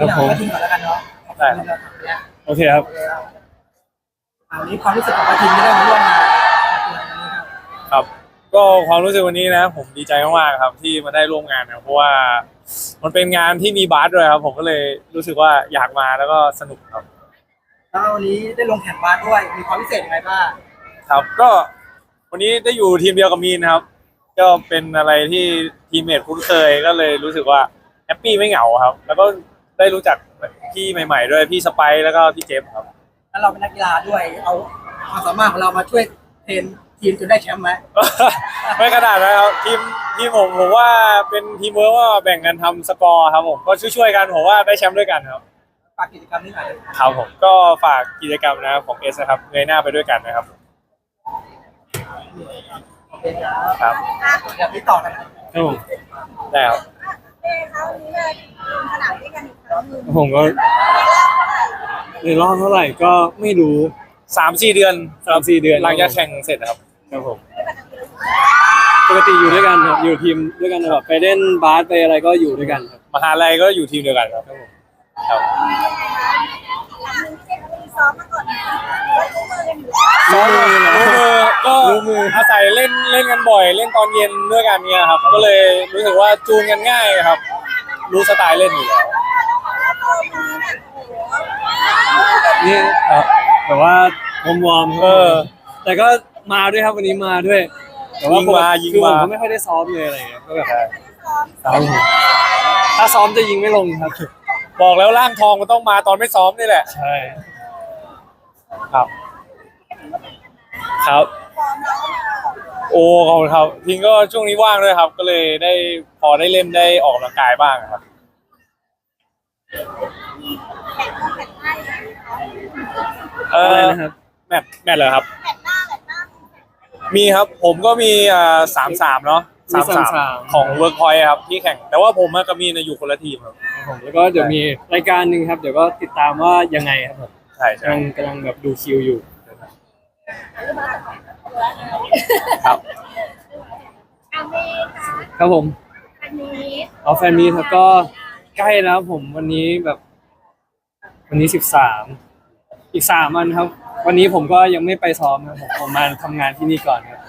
ครับพี่หผมน่อยก็ทิ้งก่อนแล้วกันเนาะได้ครับเนี่ยโอเคครับ อันนี้ความรู้สึกของกระทิงที่ได้มาร่วมงานกับตัวนี้ครับครับ ก็ความรู้สึกวันนี้นะ ผมดีใจมากๆครับ ที่มาได้ร่วมงานนะเพราะว่ามันเป็นงานที่มีบาสด้วยครับ ผมก็เลยรู้สึกว่าอยากมาแล้วก็สนุกครับ แล้ววันนี้ได้ลงแข่งบาสด้วย มีความพิเศษยังไงบ้างครับก็วันนี้ได้อยู่ทีมเดียวกับมีนครับ ก็เป็นอะไรที่ทีมเมทคุ้นเคยก็เลยรู้สึกว่าแฮปปี้ไม่เหงาครับ แล้วก็ ได้รู้จักพี่ใหม่ ๆ ด้วยพี่สไปซ์แล้วก็พี่เจฟครับ แล้วเราเป็นนักกีฬาด้วย เอาความสามารถของเรามาช่วยเทรนทีมจนได้แชมป์ไหมไม่ขนาดนั้นครับทีมทีมผมผมว่าเป็นทีมเวิร์กว่าแบ่งกันทำสกอร์ครับผมก็ช่วยๆกันผมว่าได้แชมป์ด้วยกันครับ ฝากกิจกรรมนี้หน่อยครับผมก็ฝากกิจกรรมนะครับของเอสนะครับเงยหน้าไปด้วยกันนะครับโอเคครับครับเดี๋ยวพี่ต่อกันนะ ครับผมได้ครับเอ้คราวนี้มาลงสนามด้วยกันอีกครั้งหนึ่ง ผมก็ในรอบเท่าไหร่ก็ไม่รู้สามสี่เดือนสามสี่เดือนหลังจากแข่งเสร็จนะครับครับผมปกติอยู่ด้วยกันครับอยู่ทีมด้วยกันแบบไปเล่นบาสไปอะไรก็อยู่ด้วยกันครับมหาลัยก็อยู่ทีมเดียวกันครับครับมียังไงคะครั้งหนึ่งที่มีซ้อมมาก่อนนะว่าคู่มือกันอยู่แล้วซ้อมมือนะรู้มือก็รู้มืออาศัยเล่นเล่นกันบ่อย เล่นตอนเย็นด้วยกันเนี่ยครับ ก็เลยรู้สึกว่าจูนกันง่ายครับ รู้สไตล์เล่นอยู่แล้วแล้วพอมีแบบโอ้โห นี่ครับแต่ว่าวอร์มวอร์มๆเออ แต่ก็มาด้วยครับวันนี้มาด้วย แต่ว่ายิงมายิงคือผมมาก็ไม่ค่อยได้ซ้อมเลยอะไรอย่างเงี้ยก็แบบไม่ได้ซ้อมครับผมถ้าซ้อมจะยิงไม่ลงครับบอกแล้วร่างทองมันต้องมาตอนไม่ซ้อมนี่แหละ ใช่ครับ ครับซ้อมแล้วก็มาออกตัวโอ้ขอบคุณครับทิงก็ช่วงนี้ว่างด้วยครับ ก็เลยได้พอได้เล่นได้ออกกำลังกายบ้างครับ มีแข่งแข่งหน้าอย่างนี้ค่ะ เออะไรอนะครับ แมตช์แมตช์เหรอครับแข่งหน้าแข่งหน้ามีครับผมก็มีอ่าสามสามเนาะมีสามสาม33 ของเวิร์กพอยครับที่แข่ง แต่ว่าผมกับมีนอยู่คนละทีมครับผมแล้วก็เดี๋ยวมีรายการหนึ่งครับ เดี๋ยวก็ติดตามว่ายังไงครับผมใช่ใช่กำลังกำลังแบบดูคิวอยู่ ครับ อาเมค่ะครับผมอันนี้เอาแฟนมีครับก็ใกล้แล้วผมวันนี้แบบ วันนี้สิบสามอีกสามวันครับ วันนี้ผมก็ยังไม่ไปซ้อมครับผมผมมาทำงานที่นี่ก่อนครับ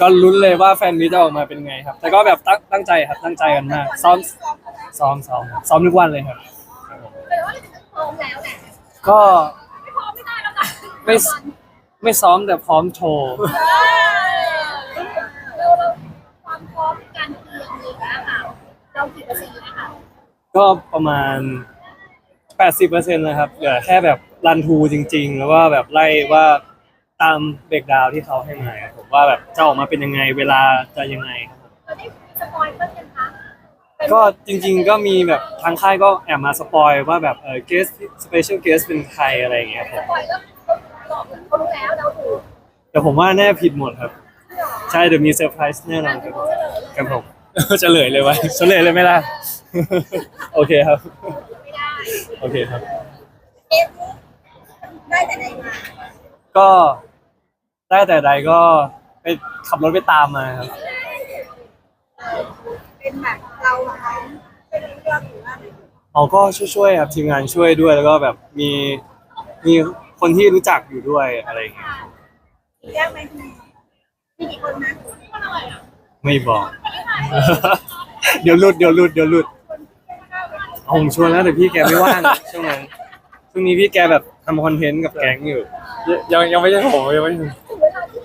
ก็ลุ้นเลยว่าแฟนมีจะออกมาเป็นไงครับ แต่ก็แบบตั้งตั้งใจครับตั้งใจกันมากซ้อมซ้อมซ้อมซ้อมทุกวันเลยครับ แปลว่าเราจะพร้อมแล้วแหละก็ไม่พร้อมไม่ได้แล้วค่ะไม่ไม่ซ้อมแต่พร้อมโชว์เราเราความพร้อมการเตรียมเลยนะคะเรากี่เปอร์เซ็นต์นะคะก็ประมาณ 80%นะครับเหลือแค่แบบรันทูจริง ๆ แล้วว่าแบบไล่ว่าตามเบรกดาวน์ที่เขาให้มาครับผมว่าแบบจะออกมาเป็นยังไงเวลาจะยังไงครับผมเราได้สปอยเพิ่มยังคะเป็นก็จริง ๆ ก็มีแบบทางค่ายก็แอบมาสปอยว่าแบบเออเกสสเปเชียลเกสเป็นใครอะไรอย่างเงี้ยคสรับปอยแล้วหลอกเขารู้แล้วเราถูกแต่ผมว่าแน่ผิดหมดครับใช่เดี๋ยวมีเซอร์ไพรส์แน่นอนครับผมครับผม เฉลยเลยไว้เฉลยเลยไหมล่ะ โอเคครับไม่ได้ โอเคครับ เอฟได้แต่ไหนมาก็ได้แต่ใดก็ไปขับรถไปตามมาครับเป็นแบบเราอะคะเป็นเรื่องหรือว่าเขาก็ช่วยๆครับทีมงานช่วยด้วยแล้วก็แบบมีมีคนที่รู้จักอยู่ด้วยอะไรอย่างเงี้ยยากไหมมีกี่คนนะคนอะไรอะไม่บอก เดี๋ยวหลุดเดี๋ยวหลุดเดี๋ยวหลุด เอาผมชวนแล้วแต่พี่แกไม่ว่างช่วงนั้นช่วงนี้พี่แกแบบทำคอนเทนต์กับแก๊งอยู่ยังยังไม่ใช่ผมยังไม่ใช่ถึงเวลาที่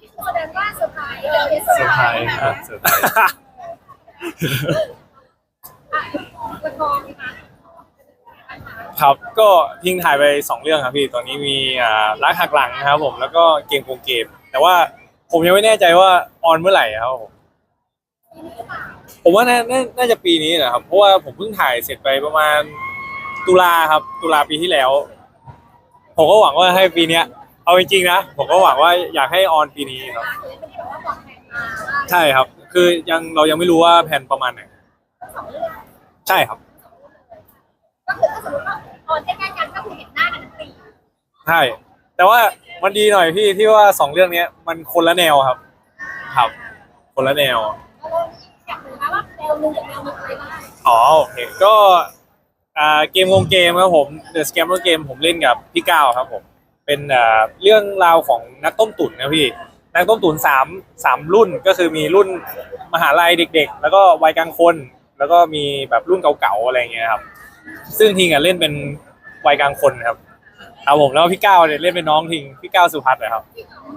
ที่แสดงว่าเซอร์ไพรส์เราได้เซเซออร์ร์ไพไพรรส์ส์คค่ะรับเซอร์ไพรส์กระทองนะคะครับก็ทิ้งถ่ายไปสองเรื่องครับพี่ตอนนี้มีอ่ารักหักหลังนะครับผมแล้วก็เกมโกงเกม แต่ว่าผมยังไม่แน่ใจว่าออนเมื่อไหร่ครับผม ผมว่าน่านาน่าจะปีนี้นะครับ เพราะว่าผมเพิ่งถ่ายเสร็จไปประมาณตุลาครับ ตุลาปีที่แล้ว ผมก็หวังว่าให้ปีเนี้ย เอาจริงๆนะผมก็หวังว่าอยากให้ออนปีนี้ครับไม่ได้แบบว่าบอกแผนมาว่าใช่ครับ คือยังเรายังไม่รู้ว่าแผนประมาณไหนสองเรื่องใช่ครับ ก็คือถ้าสมมติว่าออนใกล้ๆกันก็คือเห็นหน้ากันทั้งปีใช่ แต่ว่ามันดีหน่อยพี่ที่ว่าสองเรื่องเนี้ย มันคนละแนวครับ ครับ คนละแนวแล้ วเราอยากรู้นะว่าแนวหนึ่งกับแนวหนึ่งอะไรบ้างอ๋อโอเคก็อ่าเกมวงเกมครับผม The Scammer Game ผมเล่นกับพี่ก้าวครับผม เป็นอ่าเรื่องราวของนักต้มตุ๋นนะพี่ นักต้มตุ๋นสามสามรุ่นก็คือมีรุ่นมหาลัยเด็ก ๆ แล้วก็วัยกลางคน แล้วก็มีแบบรุ่นเก่าๆอะไรอย่างเงี้ยครับ ซึ่งทิงอะเล่นเป็นวัยกลางคนครับ ครับผมแล้วพี่ก้าวเนี่ยเล่นเป็นน้องทิงพี่ก้าวสุพัฒน์นะครับ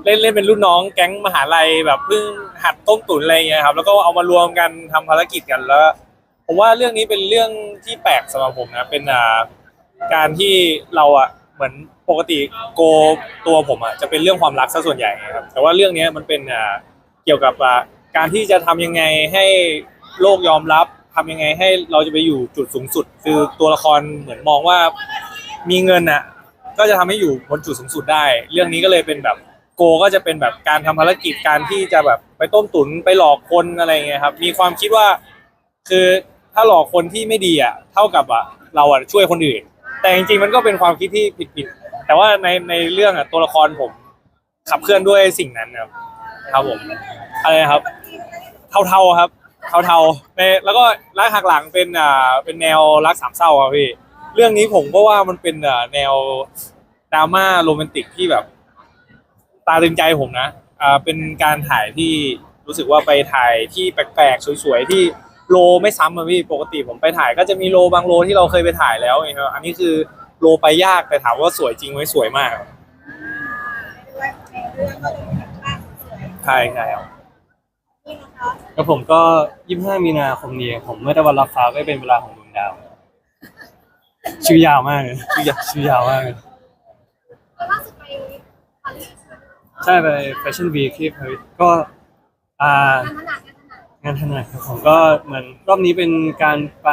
เล่นเล่นเป็นรุ่นน้องแก๊งมหาลัยแบบเพิ่งหัดต้มตุ๋นอะไรเงี้ยครับ แล้วก็เอามารวมกันทำภารกิจกันแล้ว ผมว่าเรื่องนี้เป็นเรื่องที่แปลกสำหรับผมนะเป็นอ่าการที่เราอะเหมือนปกติโกตัวผมอะจะเป็นเรื่องความรักซะส่วนใหญ่ครับแต่ว่าเรื่องนี้มันเป็นอ่าเกี่ยวกับอ่าการที่จะทำยังไงให้โลกยอมรับทำยังไงให้เราจะไปอยู่จุดสูงสุด คือตัวละครเหมือนมองว่า มีเงินอะ ก็จะทำให้อยู่บนจุดสูงสุดได้ เรื่องนี้ก็เลยเป็นแบบโกก็จะเป็นแบบการทำภารกิจการที่จะแบบไปต้มตุ๋นไปหลอกคนอะไรเงี้ยครับ มีความคิดว่า คือถ้าหลอกคนที่ไม่ดีอะเท่ากับอะเราอะช่วยคนอื่น แต่จริงๆมันก็เป็นความคิดที่ผิดๆแต่ว่าในในเรื่องอะตัวละครผม ขับเคลื่อนด้วยสิ่งนั้นครับครับผมอะไรครับ เทาๆครับเทาๆในแล้วก็รักหักหลังเป็นอ่าเป็นแนวรักสามเศร้าครับพี่ เรื่องนี้ผมก็ว่ามันเป็นแนวดราม่าโรแมนติกที่แบบ ตาตึงใจผมนะอ่าเป็นการถ่ายที่รู้สึกว่าไปถ่ายที่แปลกๆสวยๆที่โลไม่ซ้ำอะพี่ปกติผมไปถ่ายก็จะมีโลบางโลที่เราเคยไปถ่ายแล้วไงครับอันนี้คือโลไปยากแต่ถามว่าสวยจริงไหมสวยมาก ใช่ใช่ครับแล้วผมก็ 25 มีนาคมนี้ผมเมื่อตะวันรับฟ้าก็เป็นเวลาของดวงดาว ชื่อยาวมากเลยชื่อยาวชื่อยาวมากเลยแล้วล่าสุดไปปารีสใช่ไปแฟชั่นวีคที่ปารีสก็อ่า งานถนัดงานถนัดงานถนัดครับผมก็เหมือนรอบนี้เป็นการไป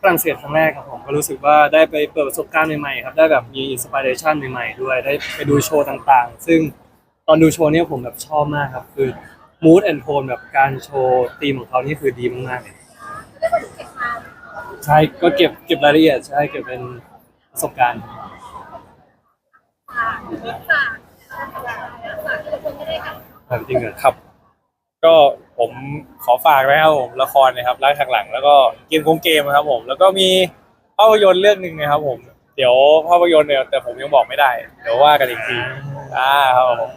ฝรั่งเศสครั้งแรกครับผมก็รู้สึกว่าได้ไปเปิดประสบการณ์ใหม่ๆครับได้แบบมีอินสปิเรชันใหม่ๆด้วยได้ไปดูโชว์ต่างๆ ซึ่งตอนดูโชว์เนี่ยผมแบบชอบมากครับคือ mood and tone แบบการโชว์ธีมของเขานี่คือดีมากๆเลยได้ไปเก็บมา ใช่ก็เก็บเก็บรายละเอียดใช่เก็บเป็นประสบการณ์ฝากฝากฝากทุกคนไม่ได้กันแบบจริงเหรอครับ ก็ผมขอฝากนะครับผมละครนะครับรักทางหลัง แล้วก็เกมโกงเกมนะครับ ผม แล้วก็มีภาพยนตร์เรื่องหนึ่งนะครับ ผม เดี๋ยวภาพยนตร์เนี่ยแต่ผมยังบอกไม่ได้ เดี๋ยวว่ากันอีกทีอ่าครับผม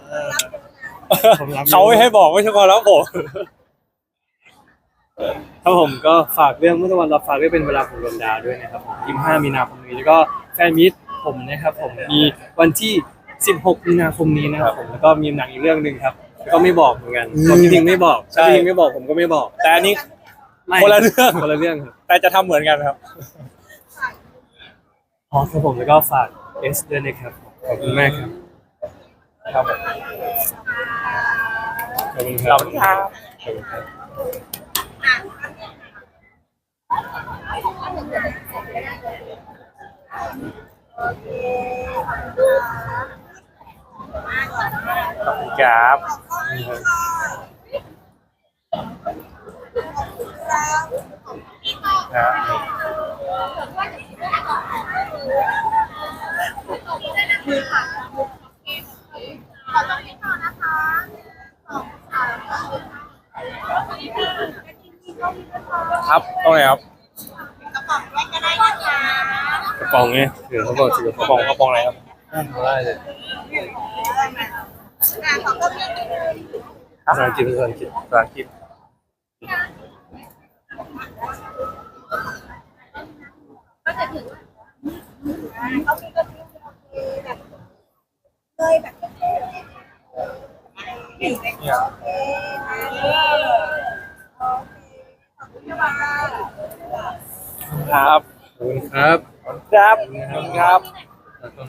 ผมรับเขาไม่ให้บอกไม่ใช่ความลับผม ครับผมก็ฝากเรื่องเมื่อตะวันรับฟ้าด้วยเป็นเวลาของดวงดาวด้วยนะครับผม25มีนาคมนี้แล้วก็แฟนมิตผมนะครับผมมีวันที่ 16 มีนาคมนี้นะครับผมแล้วก็มีหนังอีกเรื่องหนึ่งครับ ก็ไม่บอกเหมือนกันอืมก็พี่ทิงไม่บอกใช่ถ้าพี่ทิงไม่บอกผมก็ไม่บอกแต่อันนี้ ไม่คนละเรื่อง คนละเรื่องครับแต่จะทำเหมือนกันครับ อ๋อครับผมแล้วก็ฝากเอสด้วยนะครับขอบคุณมากครับครับผมขอบคุณคขรัอบบคุณครับขอบคุณครับ ขอบคุณครับครับครับตรงไหนครับ กระป๋องแรกก็ได้นะคะ กระป๋องไงเดี๋ยวเขาบอกถือกกระระป๋ป๋อองงกระป๋องอะไรครับได้เลยอ่าขอก็มีภาษาอังกฤษภาษาอังกฤษภาษาอังกฤษก็จะถึงอ่าเขามีก็มีโอเคแบบเลยแบบโอเคโอเคโอเคขอบคุณมาก ครับ ขอบคุณครับ ครับ ครับ